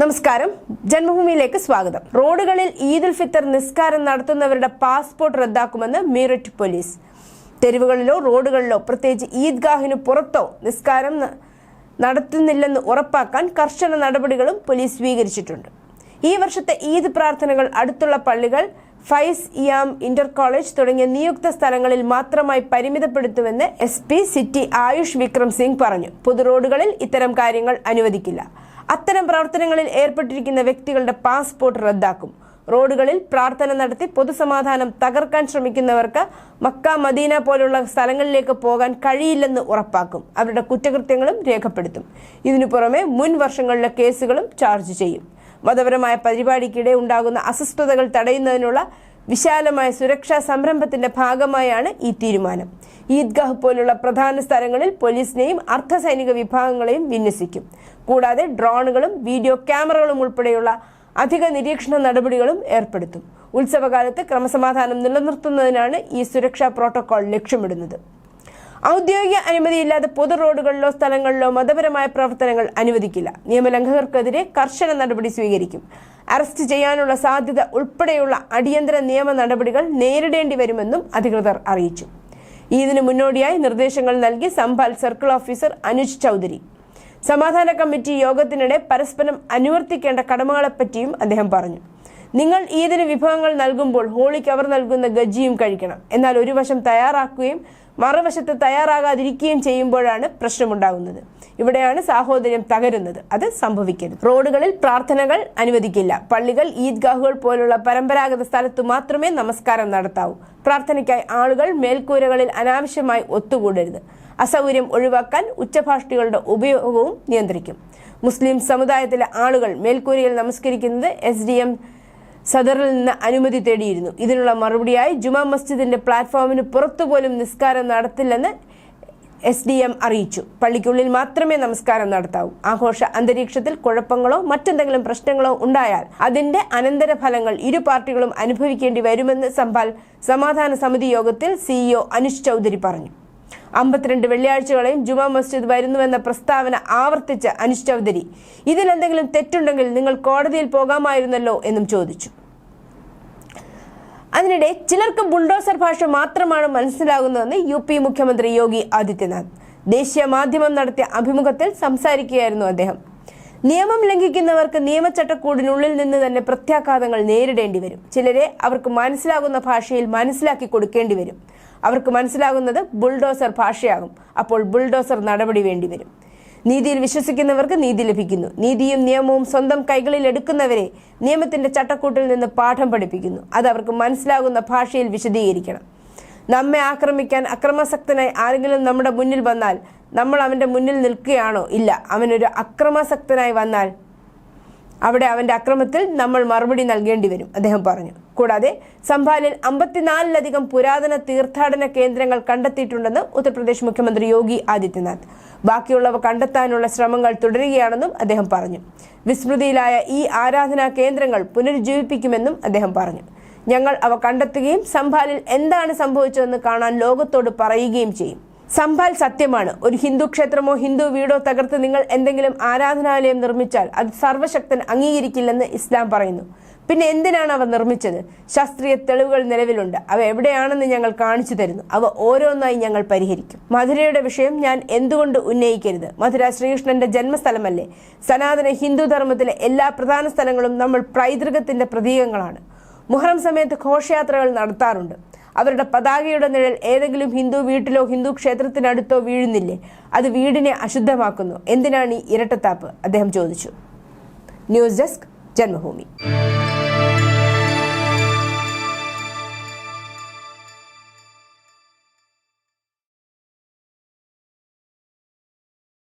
നമസ്കാരം. ജന്മഭൂമിയിലേക്ക് സ്വാഗതം. റോഡുകളിൽ ഈദുൽ ഫിത്തർ നിസ്കാരം നടത്തുന്നവരുടെ പാസ്പോർട്ട് റദ്ദാക്കുമെന്ന് മീററ്റ് പോലീസ്. തെരുവുകളിലോ റോഡുകളിലോ പ്രത്യേകിച്ച് ഈദ്ഗാഹിനു പുറത്തോ നിസ്കാരം നടത്തുന്നില്ലെന്ന് ഉറപ്പാക്കാൻ കർശന നടപടികളും പോലീസ് സ്വീകരിച്ചിട്ടുണ്ട്. ഈ വർഷത്തെ ഈദ് പ്രാർത്ഥനകൾ അടുത്തുള്ള പള്ളികൾ ഫൈസ് ഇയാം ഇന്റർ കോളേജ് തുടങ്ങിയ നിയുക്ത സ്ഥലങ്ങളിൽ മാത്രമായി പരിമിതപ്പെടുത്തുമെന്ന് S P city Ayush Vikram Singh പറഞ്ഞു. പൊതു റോഡുകളിൽ ഇത്തരം കാര്യങ്ങൾ അനുവദിക്കില്ല. അത്തരം പ്രവർത്തനങ്ങളിൽ ഏർപ്പെട്ടിരിക്കുന്ന വ്യക്തികളുടെ പാസ്പോർട്ട് റദ്ദാക്കും. റോഡുകളിൽ പ്രാർത്ഥന നടത്തി പൊതുസമാധാനം തകർക്കാൻ ശ്രമിക്കുന്നവർക്ക് മക്ക മദീന പോലുള്ള സ്ഥലങ്ങളിലേക്ക് പോകാൻ കഴിയില്ലെന്ന് ഉറപ്പാക്കും. അവരുടെ കുറ്റകൃത്യങ്ങളും രേഖപ്പെടുത്തും. ഇതിനു പുറമെ മുൻ വർഷങ്ങളിലെ കേസുകളും ചാർജ് ചെയ്യും. മതപരമായ പരിപാടിക്കിടെ ഉണ്ടാകുന്ന അസ്വസ്ഥതകൾ തടയുന്നതിനുള്ള വിശാലമായ സുരക്ഷാ സംരംഭത്തിന്റെ ഭാഗമായാണ് ഈ തീരുമാനം. ഈദ്ഗാഹ് പോലുള്ള പ്രധാന സ്ഥലങ്ങളിൽ പോലീസിനെയും അർദ്ധസൈനിക വിഭാഗങ്ങളെയും വിന്യസിക്കും. കൂടാതെ ഡ്രോണുകളും വീഡിയോ ക്യാമറകളും ഉൾപ്പെടെയുള്ള അധിക നിരീക്ഷണ നടപടികളും ഏർപ്പെടുത്തും. ഉത്സവകാലത്ത് ക്രമസമാധാനം നിലനിർത്തുന്നതിനാണ് ഈ സുരക്ഷാ പ്രോട്ടോകോൾ ലക്ഷ്യമിടുന്നത്. ഔദ്യോഗിക അനുമതിയില്ലാതെ പൊതു റോഡുകളിലോ സ്ഥലങ്ങളിലോ മതപരമായ പ്രവർത്തനങ്ങൾ അനുവദിക്കില്ല. നിയമലംഘകർക്കെതിരെ കർശന നടപടി സ്വീകരിക്കും. അറസ്റ്റ് ചെയ്യാനുള്ള സാധ്യത ഉൾപ്പെടെയുള്ള അടിയന്തര നിയമ നടപടികൾ നേരിടേണ്ടി വരുമെന്നും അധികൃതർ അറിയിച്ചു. ഇതിനു മുന്നോടിയായി നിർദ്ദേശങ്ങൾ നൽകി സംഭാൽ സർക്കിൾ ഓഫീസർ അനുജ് ചൗധരി. സമാധാന കമ്മിറ്റി യോഗത്തിനിടെ പരസ്പരം അനുവർത്തിക്കേണ്ട കടമകളെപ്പറ്റിയും അദ്ദേഹം പറഞ്ഞു. നിങ്ങൾ ഈദിന് വിഭവങ്ങൾ നൽകുമ്പോൾ ഹോളിക്ക് അവർ നൽകുന്ന ഗജ്ജിയും കഴിക്കണം. എന്നാൽ ഒരു വശം തയ്യാറാക്കുകയും മറുവശത്ത് തയ്യാറാകാതിരിക്കുകയും ചെയ്യുമ്പോഴാണ് പ്രശ്നമുണ്ടാകുന്നത്. ഇവിടെയാണ് സാഹോദര്യം തകരുന്നത്. അത് സംഭവിക്കരുത്. റോഡുകളിൽ പ്രാർത്ഥനകൾ അനുവദിക്കില്ല. പള്ളികൾ ഈദ്ഗാഹുകൾ പോലുള്ള പരമ്പരാഗത സ്ഥലത്തു മാത്രമേ നമസ്കാരം നടത്താവൂ. പ്രാർത്ഥനയ്ക്കായി ആളുകൾ മേൽക്കൂരകളിൽ അനാവശ്യമായി ഒത്തുകൂടരുത്. അസൗകര്യം ഒഴിവാക്കാൻ ഉച്ചഭാഷികളുടെ ഉപയോഗവും നിയന്ത്രിക്കും. മുസ്ലിം സമുദായത്തിലെ ആളുകൾ മേൽക്കൂരയിൽ നമസ്കരിക്കുന്നത് എസ് ഡി എം സദറിൽ നിന്ന് അനുമതി തേടിയിരുന്നു. ഇതിനുള്ള മറുപടിയായി ജുമാ മസ്ജിദിന്റെ പ്ലാറ്റ്ഫോമിന് പുറത്തുപോലും നിസ്കാരം നടത്തില്ലെന്ന് എസ് ഡി എം അറിയിച്ചു. പള്ളിക്കുള്ളിൽ മാത്രമേ നമസ്കാരം നടത്താവൂ. ആഘോഷ അന്തരീക്ഷത്തിൽ കുഴപ്പങ്ങളോ മറ്റെന്തെങ്കിലും പ്രശ്നങ്ങളോ ഉണ്ടായാൽ അതിന്റെ അനന്തരഫലങ്ങൾ ഇരു പാർട്ടികളും അനുഭവിക്കേണ്ടി വരുമെന്ന് സംഭാൽ സമാധാന സമിതി യോഗത്തിൽ സിഇഒ അനുഷ് ചൗധരി പറഞ്ഞു. അമ്പത്തിരണ്ട് വെള്ളിയാഴ്ചകളെയും ജുമാ മസ്ജിദ് വരുന്നുവെന്ന പ്രസ്താവന ആവർത്തിച്ച അനുഷ് ചൗധരി ഇതിലെന്തെങ്കിലും തെറ്റുണ്ടെങ്കിൽ നിങ്ങൾ കോടതിയിൽ പോകാമായിരുന്നല്ലോ എന്നും ചോദിച്ചു. അതിനിടെ ചിലർക്ക് ബുൾഡോസർ ഭാഷ മാത്രമാണ് മനസ്സിലാകുന്നതെന്ന് യു പി മുഖ്യമന്ത്രി യോഗി ആദിത്യനാഥ് ദേശീയ മാധ്യമം നടത്തിയ അഭിമുഖത്തിൽ സംസാരിക്കുകയായിരുന്നു അദ്ദേഹം. നിയമം ലംഘിക്കുന്നവർക്ക് നിയമച്ചട്ടക്കൂടിനുള്ളിൽ നിന്ന് തന്നെ പ്രത്യാഘാതങ്ങൾ നേരിടേണ്ടി വരും. ചിലരെ അവർക്ക് മനസ്സിലാകുന്ന ഭാഷയിൽ മനസ്സിലാക്കി കൊടുക്കേണ്ടി വരും. അവർക്ക് മനസ്സിലാകുന്നത് ബുൾഡോസർ ഭാഷയാകും. അപ്പോൾ ബുൾഡോസർ നടപടി വേണ്ടി വരും. നീതിയിൽ വിശ്വസിക്കുന്നവർക്ക് നീതി ലഭിക്കുന്നു. നീതിയും നിയമവും സ്വന്തം കൈകളിൽ എടുക്കുന്നവരെ നിയമത്തിന്റെ ചട്ടക്കൂട്ടിൽ നിന്ന് പാഠം പഠിപ്പിക്കുന്നു. അത് അവർക്ക് മനസ്സിലാകുന്ന ഭാഷയിൽ വിശദീകരിക്കണം. നമ്മെ ആക്രമിക്കാൻ അക്രമാസക്തനായി ആരെങ്കിലും നമ്മുടെ മുന്നിൽ വന്നാൽ നമ്മൾ അവന്റെ മുന്നിൽ നിൽക്കുകയാണോ? ഇല്ല. അവനൊരു അക്രമാസക്തനായി വന്നാൽ അവിടെ അവന്റെ അക്രമത്തിൽ നമ്മൾ മറുപടി നൽകേണ്ടി വരും. അദ്ദേഹം പറഞ്ഞു. കൂടാതെ സംഭാലിൽ അമ്പത്തിനാലിലധികം പുരാതന തീർത്ഥാടന കേന്ദ്രങ്ങൾ കണ്ടെത്തിയിട്ടുണ്ടെന്ന് ഉത്തർപ്രദേശ് മുഖ്യമന്ത്രി യോഗി ആദിത്യനാഥ്. ബാക്കിയുള്ളവ കണ്ടെത്താനുള്ള ശ്രമങ്ങൾ തുടരുകയാണെന്നും അദ്ദേഹം പറഞ്ഞു. വിസ്മൃതിയിലായ ഈ ആരാധനാ കേന്ദ്രങ്ങൾ പുനരുജ്ജീവിപ്പിക്കുമെന്നും അദ്ദേഹം പറഞ്ഞു. ഞങ്ങൾ അവ കണ്ടെത്തുകയും സംഭാലിൽ എന്താണ് സംഭവിച്ചതെന്ന് കാണാൻ ലോകത്തോട് പറയുകയും ചെയ്യും. സംഭാൽ സത്യമാണ്. ഒരു ഹിന്ദു ക്ഷേത്രമോ ഹിന്ദു വീടോ തകർത്ത് നിങ്ങൾ എന്തെങ്കിലും ആരാധനാലയം നിർമ്മിച്ചാൽ അത് സർവശക്തൻ അംഗീകരിക്കില്ലെന്ന് ഇസ്ലാം പറയുന്നു. പിന്നെ എന്തിനാണ് അവ നിർമ്മിച്ചത്? ശാസ്ത്രീയ തെളിവുകൾ നിലവിലുണ്ട്. അവ എവിടെയാണെന്ന് ഞങ്ങൾ കാണിച്ചു തരുന്നു. അവ ഓരോന്നായി ഞങ്ങൾ പരിഹരിക്കും. മധുരയുടെ വിഷയം ഞാൻ എന്തുകൊണ്ട് ഉന്നയിക്കരുത്? മധുര ശ്രീകൃഷ്ണന്റെ ജന്മസ്ഥലമല്ലേ? സനാതന ഹിന്ദു ധർമ്മത്തിലെ എല്ലാ പ്രധാന സ്ഥലങ്ങളും നമ്മൾ പൈതൃകത്തിന്റെ പ്രതീകങ്ങളാണ്. മുഹറം സമയത്ത് ഘോഷയാത്രകൾ നടത്താറുണ്ട്. അവരുടെ പതാകയുടെ നിഴൽ ഏതെങ്കിലും ഹിന്ദു വീട്ടിലോ ഹിന്ദു ക്ഷേത്രത്തിനടുത്തോ വീഴുന്നില്ലേ? അത് വീടിനെ അശുദ്ധമാക്കുന്നു. എന്തിനാണ് ഈ ഇരട്ടത്താപ്പ്? അദ്ദേഹം ചോദിച്ചു. News desk Janmabhumi.